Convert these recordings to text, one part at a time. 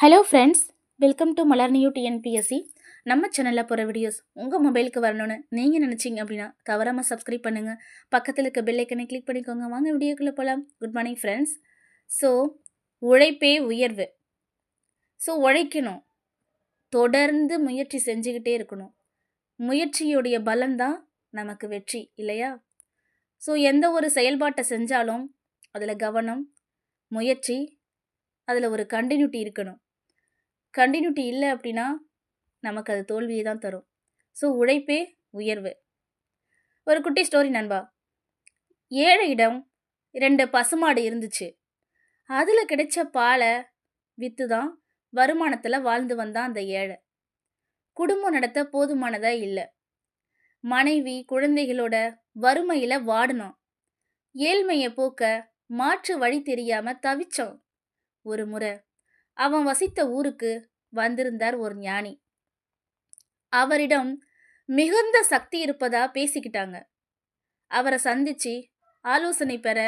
Hello friends welcome to Malar new TNPSC நம்ம சேனலில் போகிற வீடியோஸ் உங்கள் மொபைலுக்கு வரணும்னு நீங்கள் நினச்சிங்க அப்படின்னா தவறாமல் சப்ஸ்கிரைப் பண்ணுங்கள் பக்கத்தில் இருக்க பெல்லைக்கனை கிளிக் பண்ணிக்கோங்க. வாங்க வீடியோக்குள்ளே போகலாம் குட் மார்னிங் ஃப்ரெண்ட்ஸ் ஸோ உழைப்பே உயர்வு. ஸோ உழைக்கணும். தொடர்ந்து முயற்சி செஞ்சுக்கிட்டே இருக்கணும். முயற்சியுடைய பலன்தான் நமக்கு வெற்றி இல்லையா? ஸோ எந்த ஒரு செயல்பாட்டை செஞ்சாலும் அதில் கவனம் முயற்சி அதில் ஒரு கண்டினியூட்டி இருக்கணும். கண்டினியூட்டி இல்லை அப்படின்னா நமக்கு அது தோல்வியை தான் தரும். ஸோ உழைப்பே உயர்வு. ஒரு குட்டி ஸ்டோரி நண்பா. ஏழையிடம் ரெண்டு பசுமாடு இருந்துச்சு. அதில் கிடைச்ச பாலை விற்று தான் வருமானத்தில் வாழ்ந்து வந்தான் அந்த ஏழை. குடும்பம் நடத்த போதுமானதாக இல்லை. மனைவி குழந்தைகளோட வறுமையில் வாடினோம் ஏழ்மையை போக்க மாற்று வழி தெரியாமல் தவிச்சோம் ஒரு முறை அவன் வசித்த ஊருக்கு வந்திருந்தார் ஒரு ஞானி. அவரிடம் மிகுந்த சக்தி இருப்பதா பேசிக்கிட்டாங்க. அவரை சந்திச்சு ஆலோசனை பெற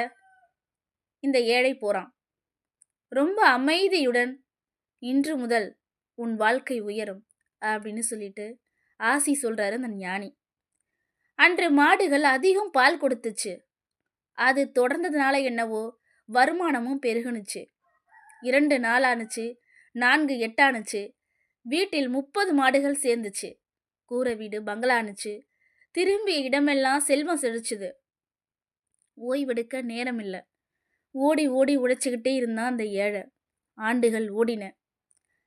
இந்த ஏழை போறான். ரொம்ப அமைதியுடன் இன்று முதல் உன் வாழ்க்கை உயரும் அப்படின்னு சொல்லிட்டு ஆசி சொல்றாரு அந்த ஞானி. அன்று மாடுகள் அதிகம் பால் கொடுத்துச்சு. அது தொடர்ந்ததுனால என்னவோ வருமானமும் பெருகுனுச்சு. இரண்டு நாளானுச்சு நான்கு எட்டானுச்சு. வீட்டில் முப்பது மாடுகள் சேர்ந்துச்சு. கூரை வீடு பங்களானுச்சு. திரும்பிய இடமெல்லாம் செல்வம் செழிச்சுது. ஓய்வெடுக்க நேரம் இல்லை ஓடி ஓடி உழைச்சிக்கிட்டே இருந்தான் அந்த ஏழை. ஆண்டுகள் ஓடின.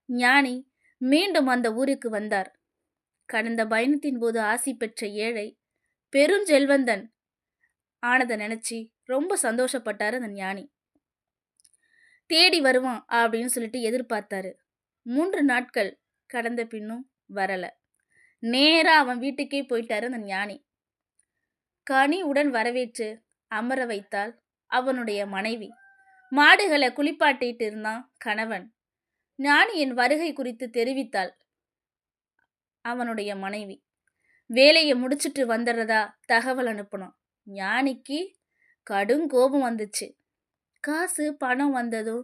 ஞானி மீண்டும் அந்த ஊருக்கு வந்தார். கடந்த பயணத்தின் போது ஆசி பெற்ற ஏழை பெருஞ்செல்வந்தன் ஆனதை நினச்சி ரொம்ப சந்தோஷப்பட்டார் அந்த ஞானி. தேடி வருவான் அப்படின்னு சொல்லிட்டு எதிர்பார்த்தாரு. மூன்று நாட்கள் கடந்த பின்னும் வரலை. நேராக அவன் வீட்டுக்கே போயிட்டாரு அந்த ஞானி. கனி உடன் வரவேற்று அமர வைத்தால் அவனுடைய மனைவி. மாடுகளை குளிப்பாட்டிட்டு இருந்தான் கணவன். ஞானியின் வருகை குறித்து தெரிவித்தாள் அவனுடைய மனைவி. வேலையை முடிச்சிட்டு வந்துடுறதா தகவல் அனுப்பணும் ஞானிக்கு கடும் கோபம் வந்துச்சு. காசு பணம் வந்ததும்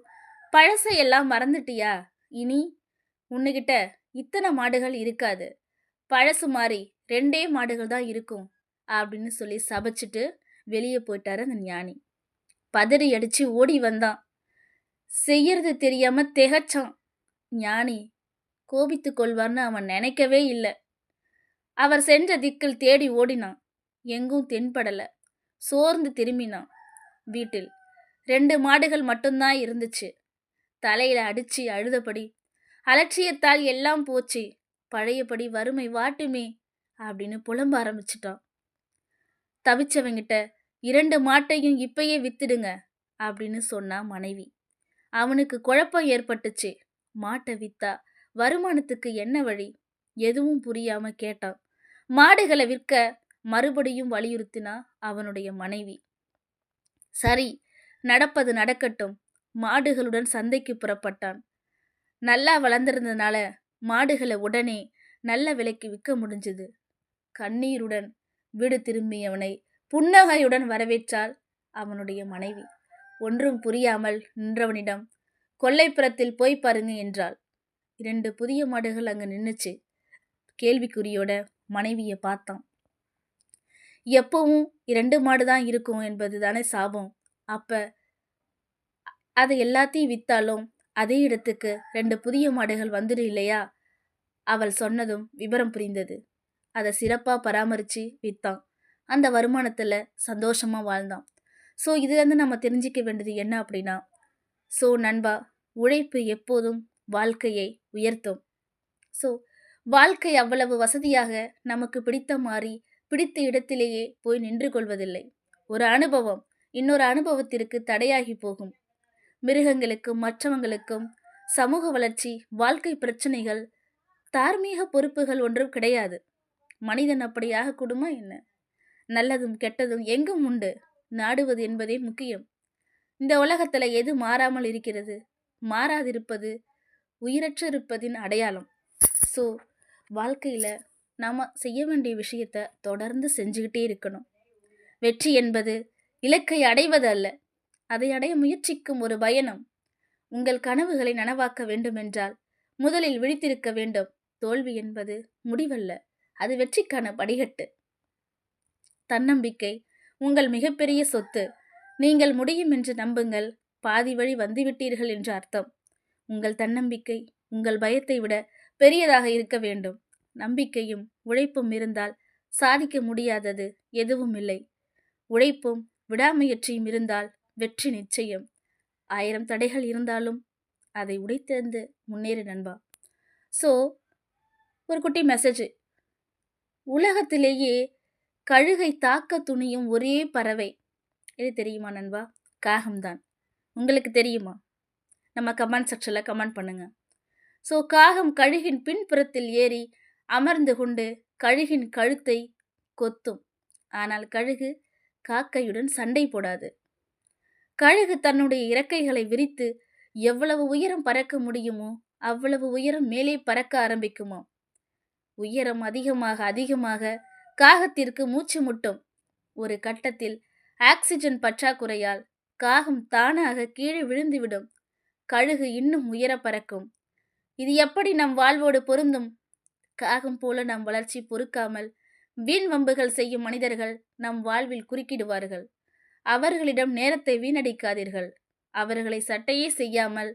பழசையெல்லாம் மறந்துட்டியா? இனி உன்னுகிட்ட இத்தனை மாடுகள் இருக்காது. பழசு மாதிரி ரெண்டே மாடுகள் தான் இருக்கும் அப்படின்னு சொல்லி சபச்சிட்டு வெளியே போயிட்டாரு அந்த ஞானி. பதறி அடித்து ஓடி வந்தான். செய்யறது தெரியாம திகச்சான். ஞானி கோபித்து கொள்வார்னு அவன் நினைக்கவே இல்லை. அவர் சென்ற திக்கில் தேடி ஓடினான். எங்கும் தென்படலை. சோர்ந்து திரும்பினான். வீட்டில் ரெண்டு மாடுகள் மட்டும்தான் இருந்துச்சு. தலையில அடிச்சு அழுதபடி அலட்சியத்தால் எல்லாம் போச்சு. பழையபடி வறுமை வாட்டுமே அப்படின்னு புலம்ப ஆரம்பிச்சிட்டான். தவிச்சவங்கிட்ட இரண்டு மாட்டையும் இப்பயே வித்துடுங்க அப்படின்னு சொன்னா மனைவி. அவனுக்கு குழப்பம் ஏற்பட்டுச்சு. மாட்டை வித்தா வருமானத்துக்கு என்ன வழி? எதுவும் புரியாம கேட்டான். மாடுகளை விற்க மறுபடியும் வலியுறுத்தினா அவனுடைய மனைவி. சரி நடப்பது நடக்கட்டும். மாடுகளுடன் சந்தைக்கு புறப்பட்டான். நல்லா வளர்ந்திருந்ததுனால மாடுகளை உடனே நல்ல விலைக்கு விற்க முடிஞ்சது. கண்ணீருடன் வீடு திரும்பியவனை புன்னகையுடன் வரவேற்றாள் அவனுடைய மனைவி. ஒன்றும் புரியாமல் நின்றவனிடம் கொல்லைப்புறத்தில் போய் பாருங்க என்றாள். இரண்டு புதிய மாடுகள் அங்கு நின்றுச்சு கேள்விக்குறியோட மனைவியை பார்த்தான். எப்பவும் இரண்டு மாடு தான் இருக்கும் என்பது தானே சாபம். அப்போ அதை எல்லாத்தையும் விற்றாலும் அதே இடத்துக்கு ரெண்டு புதிய மாடுகள் வந்துடு இல்லையா? அவள் சொன்னதும் விவரம் புரிந்தது. அதை சிறப்பாக பராமரித்து விற்றான் அந்த வருமானத்தில் சந்தோஷமாக வாழ்ந்தான். ஸோ இதுலேருந்து நம்ம தெரிஞ்சிக்க வேண்டியது என்ன அப்படின்னா ஸோ நண்பா உழைப்பு எப்போதும் வாழ்க்கையை உயர்த்தும். ஸோ வாழ்க்கை அவ்வளவு வசதியாக நமக்கு பிடித்த மாதிரி பிடித்த இடத்திலேயே போய் நின்று கொள்வதில்லை. ஒரு அனுபவம் இன்னொரு அனுபவத்திற்கு தடையாகி போகும். மிருகங்களுக்கும் மற்றவங்களுக்கும் சமூக வளர்ச்சி வாழ்க்கை பிரச்சனைகள் தார்மீக பொறுப்புகள் ஒன்றும் கிடையாது. மனிதன் அப்படியாக கூடுமா என்ன? நல்லதும் கெட்டதும் எங்கும் உண்டு. நாடுவது என்பதே முக்கியம். இந்த உலகத்தில் எது மாறாமல் இருக்கிறது? மாறாதிருப்பது உயிரற்று இருப்பதின் அடையாளம். ஸோ வாழ்க்கையில் நாம் செய்ய வேண்டிய விஷயத்த தொடர்ந்து செஞ்சுக்கிட்டே இருக்கணும். வெற்றி என்பது இலக்கை அடைவது அல்ல. அதை அடைய முயற்சிக்கும் ஒரு பயணம். உங்கள் கனவுகளை நனவாக்க வேண்டுமென்றால் முதலில் விழித்திருக்க வேண்டும். தோல்வி என்பது முடிவல்ல. அது வெற்றிக்கான படிகட்டு தன்னம்பிக்கை. உங்கள் மிகப்பெரிய சொத்து. நீங்கள் முடியும் என்று நம்புங்கள். பாதி வழி வந்துவிட்டீர்கள் என்று அர்த்தம். உங்கள் தன்னம்பிக்கை உங்கள் பயத்தை விட பெரியதாக இருக்க வேண்டும். நம்பிக்கையும் உழைப்பும் இருந்தால் சாதிக்க முடியாதது எதுவும் இல்லை. உழைப்பும் விடாமுயற்சியும் இருந்தால் வெற்றி நிச்சயம். ஆயிரம் தடைகள் இருந்தாலும் அதை உடைத்தெறிந்து முன்னேறு நண்பா. ஸோ ஒரு குட்டி மெசேஜ் உலகத்திலேயே கழுகை தாக்க துணியும் ஒரே பறவை. எது தெரியுமா நண்பா? காகம்தான் உங்களுக்கு தெரியுமா? நம்ம கமெண்ட் செக்ஷனில் கமெண்ட் பண்ணுங்க. ஸோ காகம் கழுகின் பின்புறத்தில் ஏறி அமர்ந்து கொண்டு கழுகின் கழுத்தை கொத்தும். ஆனால் கழுகு காக்கையுடன் சண்டை போடாது. கழுகு தன்னுடைய இறக்கைகளை விரித்து எவ்வளவு உயரம் பறக்க முடியுமோ அவ்வளவு உயரம் மேலே பறக்க ஆரம்பிக்குமோ? உயரம் அதிகமாக அதிகமாக காகத்திற்கு மூச்சு முட்டும். ஒரு கட்டத்தில் ஆக்சிஜன் பற்றாக்குறையால் காகம் தானாக கீழே விழுந்துவிடும். கழுகு இன்னும் உயர பறக்கும். இது எப்படி நம் வாழ்வோடு பொருந்தும்? காகம் போல நம் வளர்ச்சி பொறுக்காமல் வீண் வம்புகள் செய்யும் மனிதர்கள் நம் வாழ்வில் குறுக்கிடுவார்கள். அவர்களிடம் நேரத்தை வீணடிக்காதீர்கள். அவர்களை சட்டையே செய்யாமல்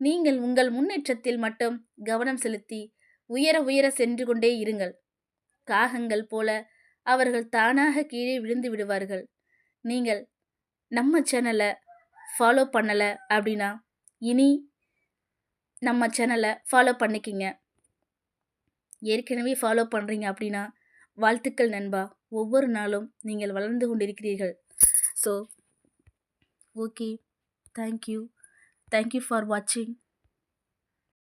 நீங்கள் உங்கள் முன்னேற்றத்தில் மட்டும் கவனம் செலுத்தி உயர உயர சென்று கொண்டே இருங்கள். காகங்கள் போல அவர்கள் தானாக கீழே விழுந்து விடுவார்கள். நீங்கள் நம்ம சேனலை ஃபாலோ பண்ணலை அப்படின்னா இனி நம்ம சேனலை ஃபாலோ பண்ணிக்கிங்க. ஏற்கனவே ஃபாலோ பண்ணுறீங்க அப்படின்னா வாழ்த்துக்கள் நண்பா. ஒவ்வொரு நாளும் நீங்கள் வளர்ந்து கொண்டிருக்கிறீர்கள். So okay thank you thank you for வாட்சிங்